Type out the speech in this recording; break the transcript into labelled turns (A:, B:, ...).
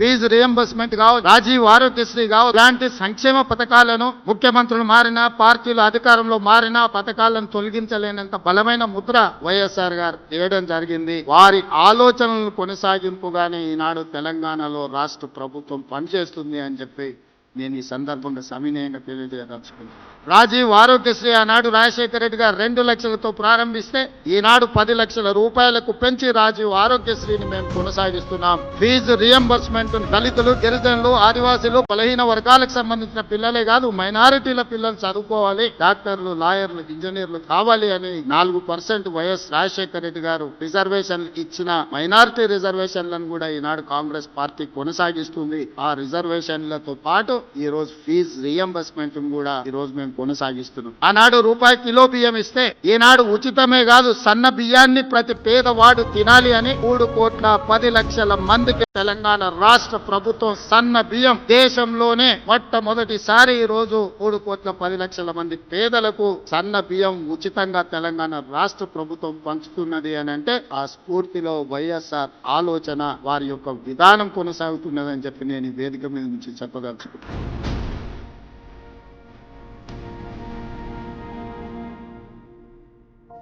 A: Fee reimbursement కావచ్చు రాజీవ్ ఆరోగ్యశ్రీ కావచ్చు ఇలాంటి సంక్షేమ పథకాలను ముఖ్యమంత్రులు మారినా పార్టీలు అధికారంలో మారినా పథకాలను తొలగించలేనంత బలమైన ముద్ర వైఎస్ఆర్ గారు వేయడం జరిగింది. వారి ఆలోచనలను కొనసాగింపుగానే ఈనాడు తెలంగాణలో రాష్ట్ర ప్రభుత్వం పనిచేస్తుంది అని చెప్పి నేను ఈ సందర్భంగా సవినయంగా తెలియజేయదలుచుకున్నాను రాజీవ్ ఆరోగ్యశ్రీ ఆనాడు రాజశేఖర రెడ్డి గారు రెండు లక్షలతో ప్రారంభిస్తే ఈనాడు పది లక్షల రూపాయలకు పెంచి రాజీవ్ ఆరోగ్యశ్రీని మేము కొనసాగిస్తున్నాం. ఫీజు రియంబర్స్మెంట్ దళితులు గిరిజనులు ఆదివాసీలు బలహీన వర్గాలకు సంబంధించిన పిల్లలే కాదు మైనారిటీల పిల్లలు చదువుకోవాలి డాక్టర్లు లాయర్లు ఇంజనీర్లు కావాలి అని నాలుగు పర్సెంట్ వైఎస్ రాజశేఖర రెడ్డి గారు రిజర్వేషన్ ఇచ్చిన మైనారిటీ రిజర్వేషన్లను కూడా ఈనాడు కాంగ్రెస్ పార్టీ కొనసాగిస్తుంది. ఆ రిజర్వేషన్లతో పాటు ఈ రోజు ఫీజు రియంబర్స్మెంట్ కూడా ఈ రోజు మేము కొనసాగిస్తున్నాం. ఆనాడు రూపాయి కిలో బియ్యం ఇస్తే ఈనాడు ఉచితమే కాదు సన్న బియ్యాన్ని ప్రతి పేదవాడు తినాలి అని మూడు కోట్ల పది లక్షల మందికి తెలంగాణ రాష్ట్ర ప్రభుత్వం సన్న బియ్యం దేశంలోనే మొట్టమొదటిసారి ఈ రోజు మూడు కోట్ల పది లక్షల మంది పేదలకు సన్న బియ్యం ఉచితంగా తెలంగాణ రాష్ట్ర ప్రభుత్వం పంచుతున్నది అని అంటే ఆ స్ఫూర్తిలో వైఎస్ఆర్ ఆలోచన వారి యొక్క విధానం కొనసాగుతున్నదని చెప్పి నేను ఈ వేదిక మీద నుంచి చెప్పదలుచుకుంటున్నాను